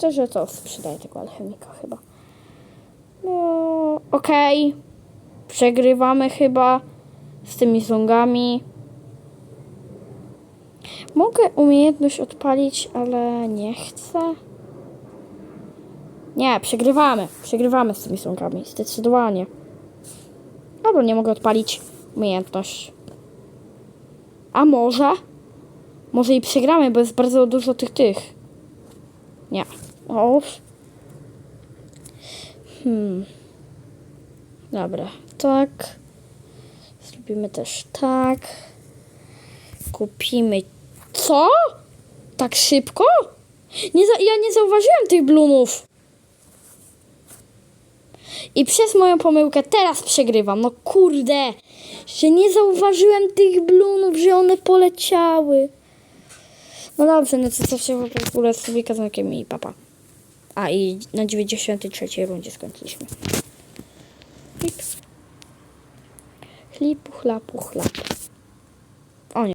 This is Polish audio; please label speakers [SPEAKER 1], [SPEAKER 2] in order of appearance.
[SPEAKER 1] Szczerze to sprzedaję tego alchemika chyba. No, okej. Przegrywamy chyba z tymi zongami. Mogę umiejętność odpalić, ale nie chcę. Nie, przegrywamy. Przegrywamy z tymi sąkami. Zdecydowanie. Albo nie mogę odpalić umiejętność. A może? Może i przegramy, bo jest bardzo dużo tych tych. Nie. O. Hmm. Dobra, tak. Zrobimy też tak. Kupimy. Co? Tak szybko? Nie. Ja nie zauważyłem tych blumów. I przez moją pomyłkę teraz przegrywam. No kurde, że nie zauważyłem tych blunów, że one poleciały. No dobrze, no to się w ogóle z sobie kazankiem i papa. A i na 93 rundzie skończyliśmy. Chlip. Chlapu, chlap. O nie.